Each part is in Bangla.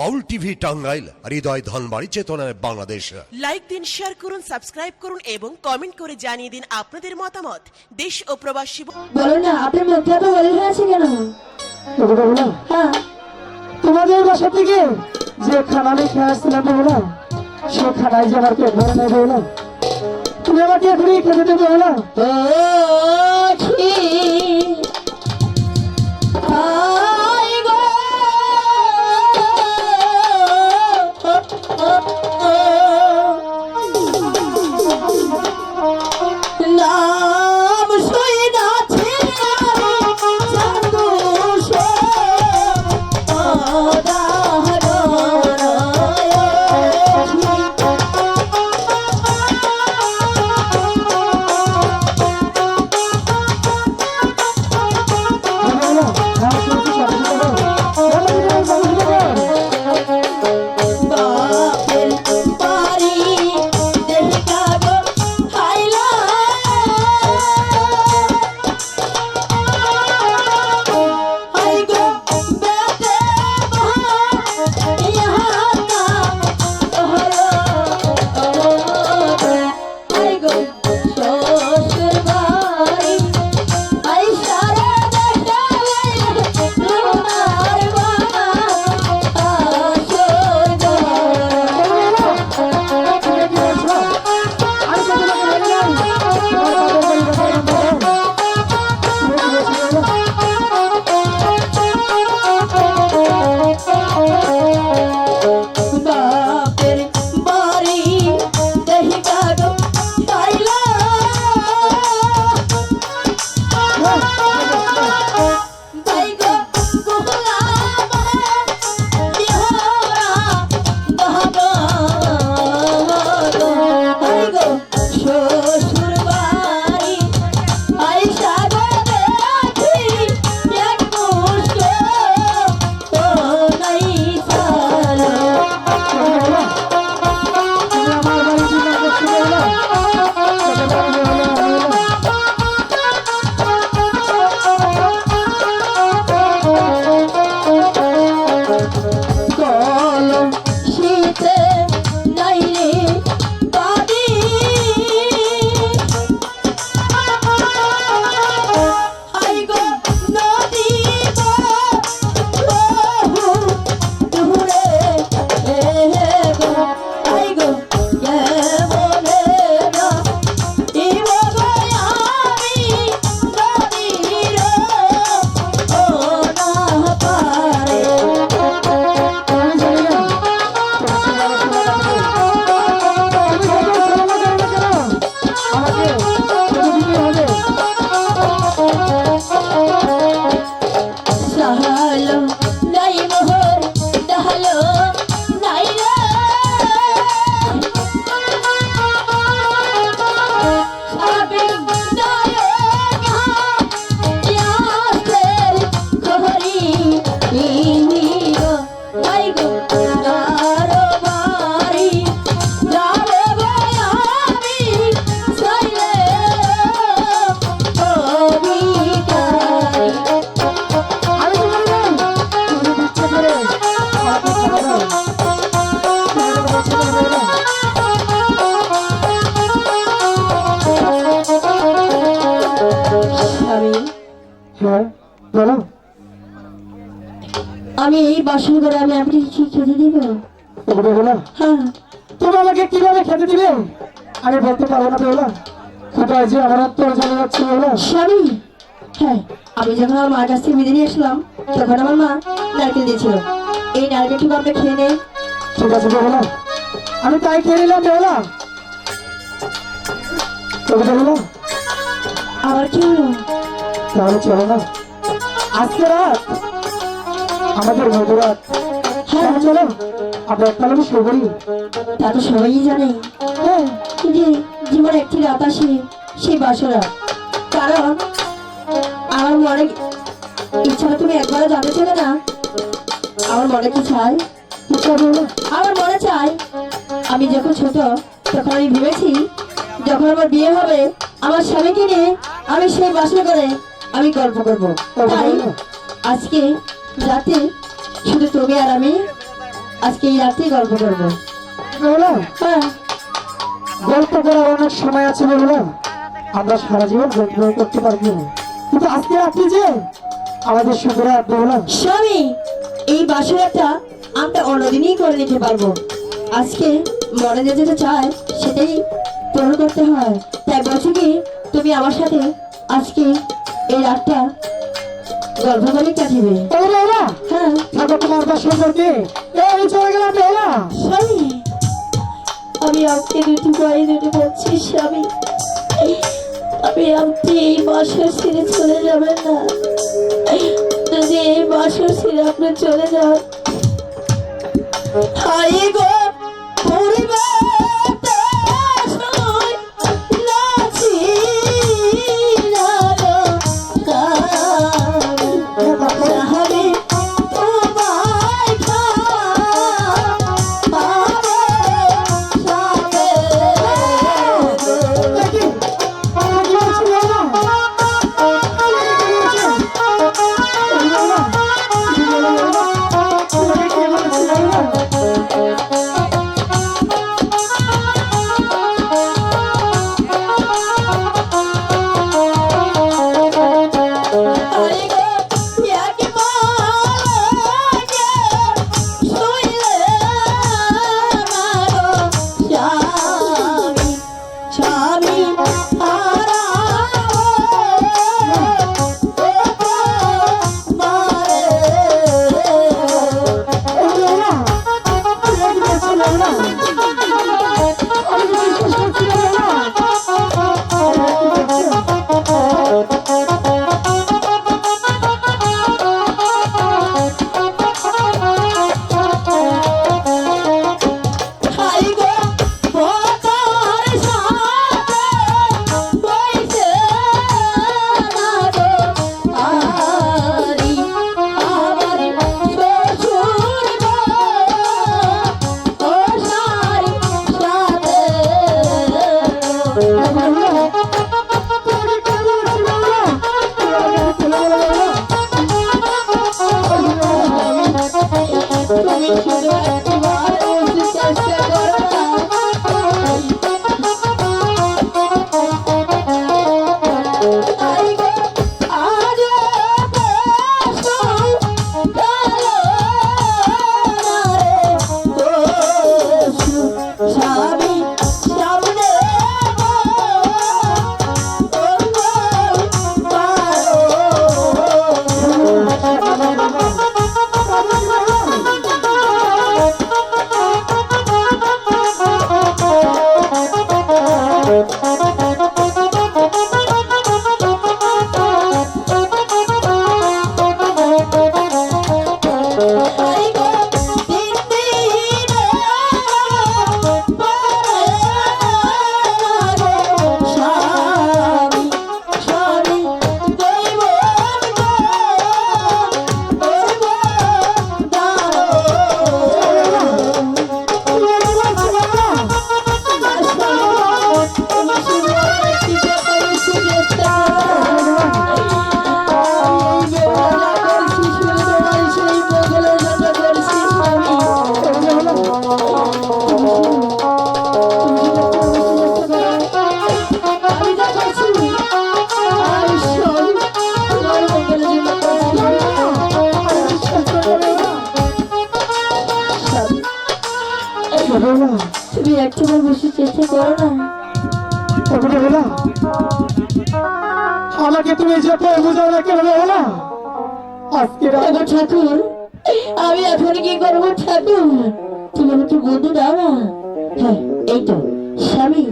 বাউল টিভি টাঙ্গাইল হৃদয় ধনবাড়ি চেতনায় বাংলাদেশ। লাইক দিন শেয়ার করুন সাবস্ক্রাইব করুন এবং কমেন্ট করে জানিয়ে দিন আপনাদের মতামত। দেশ ও প্রবাসী বলো না আপনার হয়েছে কেন? হ্যাঁ তোমাদের বাসা থেকে যে খানা আমি খেয়ে আসছিলাম বলো সে খানায় যে আমার পেট ভরে নেবে বলো তুমি আমাকে এখনই খেতে দেবে বলো আমি এই বাসন করে আমি আপনাকে কি খেতে দিব? হ্যাঁ। তুমি আমাকে কীভাবে খেতে দিবে? আমি বলতে পারব না বেলা কোথায় যে আমার অন্তর চলে যাচ্ছে বেলা স্বামী? হ্যাঁ আমি যখন আমার মার কাছ থেকে বিদায় আসলাম তখন আমার মা নারকেল দিয়েছিল। এই নারকেলটুকু আপনি খেয়ে নেন ঠিক আছে বেলা আমি তাই খেয়ে নিলাম বেলা ওগুলো বলো আবার কি হলো তাহলে চলো না। আজকে রাত আমাদের মধুরাত। হ্যাঁ চলো। আমরা একটা লোক শুরু করি। তা তো সবাই জানে। হ্যাঁ কিন্তু জীবনে একটি রাত আসে সেই বাসরা কারণ আমার মনে ইচ্ছা তুমি একবারও জানতে চাইলে না। আমার মনে কি চাই? আমার মনে চাই আমি যখন ছোট তখন আমি ভেবেছি যখন আমার বিয়ে হবে আমার স্বামীকে নিয়ে আমি সেই বাসা করে আমি গল্প করব। তাই আজকে রাতে শুধু তুমি আর আমি আজকে এই রাতেই গল্প করব। হ্যাঁ। গল্প করার অনেক সময় আছে বেহুলা আমরা সারা জীবন গল্প করতে পারব। না। কিন্তু আজকে রাত্রি যে আমাদের সুন্দরা বললাম স্বামী এই বাসরাটা আমরা অন্যদিনই করে নিতে পারব। আজকে মনে যে যেটা চায় সেটাই পূরণ করতে হয়। তাই বলছি কি তুমি আমার সাথে আজকে এই রাতটা কাটিবে হ্যাঁ। থাকো তোমার এই চলে গেলাম স্বামী আমি আপনি দুটি পায়ে দুটি বলছি স্বামী। আমি আপনি এই বাসর ছেড়ে চলে যাবেন না। যদি এই বাসর ছেড়ে আপনি চলে যান। হাই গো! Thank you. তুমি বেশি চেষ্টা করো না। ওগুলো হলো আমাকে তুমি যত বুঝাও না কেন হলো আজকে রাত ঠাকুর আমি এখন কি করব ঠাকুর? তুমি আমাকে বন্ধু দাও না। হ্যাঁ এই তো স্বামী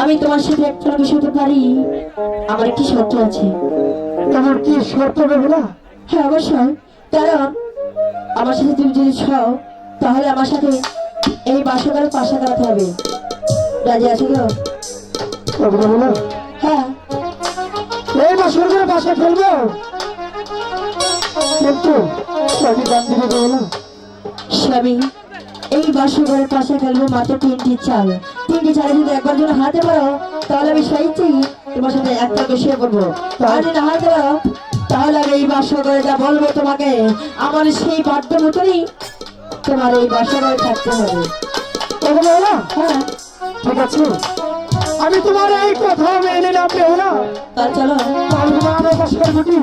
আমি তোমার সাথে একটা মিশতে পারি। আমার একটি শর্ত আছে। এমন কি শর্ত বেহুলা হ্যাঁ অবশ্যই। কারণ আমার সাথে তুমি যদি ছাও তাহলে আমার সাথে এই বাসকার পাশা দাঁড়াতে হবে। রাজি আছো তো? হ্যাঁ। এই করে বাসা ফেলব। কিন্তু আমি দাম বেহুলা স্বামী এই বাসঘরের পাশে ফেলব মাত্র তিনটি চাল। তিনটি চালে যদি একবার যদি হাতে পারো তাহলে আমি সাইছি তোমার সাথে একটা বসিয়ে পড়ব। আর যদি হাতে পারো তাহলে আমি এই বাসঘরে যা বলব তোমাকে আমার সেই বাধ্য মতনই তোমার এই বাসায় থাকতে হবে। ঠিক আছে আমি তোমার এই কথা মেনে না পেও না। চলো। আমার বাসার গুটি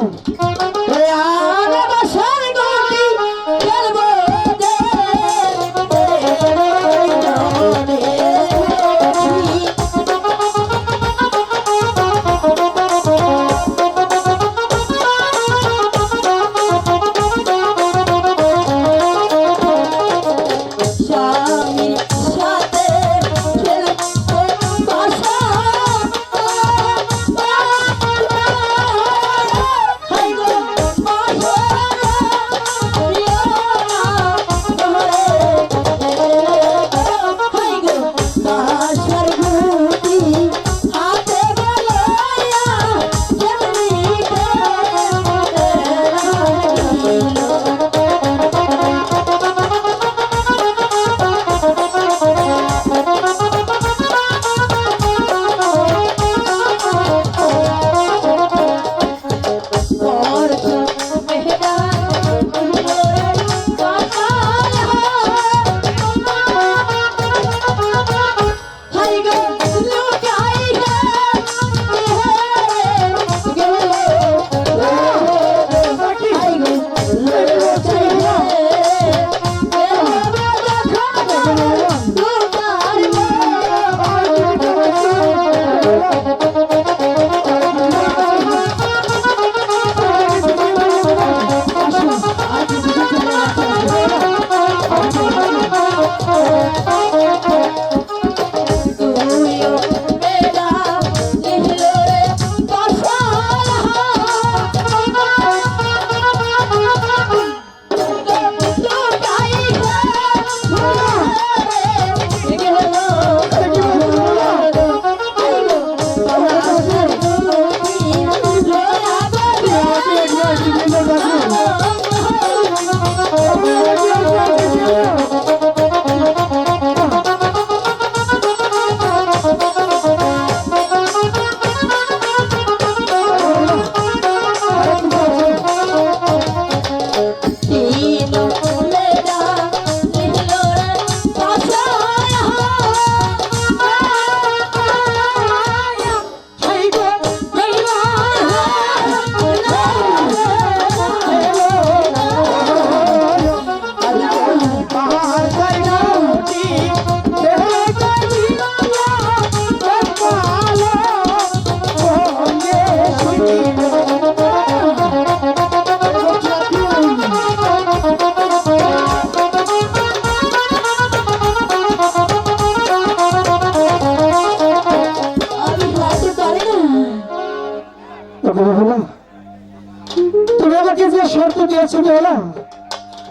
শর্ত দিয়েছ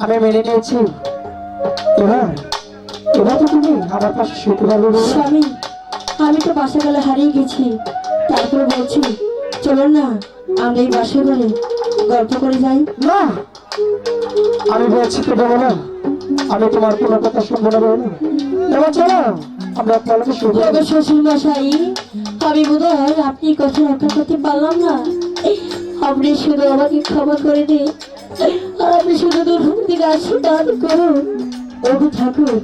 আমি মেনে নিয়েছি। এবার এবার তো তুমি আমার পাশে শুতে পারবে স্বামী আমি তো বাসা গেলে হারিয়ে গেছি। তারপরে বলছি চলুন না আমরা এই বাসে গেলে গল্প করে যাই। না আমি বলছি তো বেহুলা আমি তোমার কোনো কথা শুনব না বেহুলা এবার চলো আমরা শুতে তবে শ্বশুর মশাই আমি বোধ হয় আপনি কথা রক্ষা করতে পারলাম না। আপনি শুধু আমাকে ক্ষমা করে দিন। আর আপনি শুধু দূর থেকে আশীর্বাদ করুন। ওগো ঠাকুর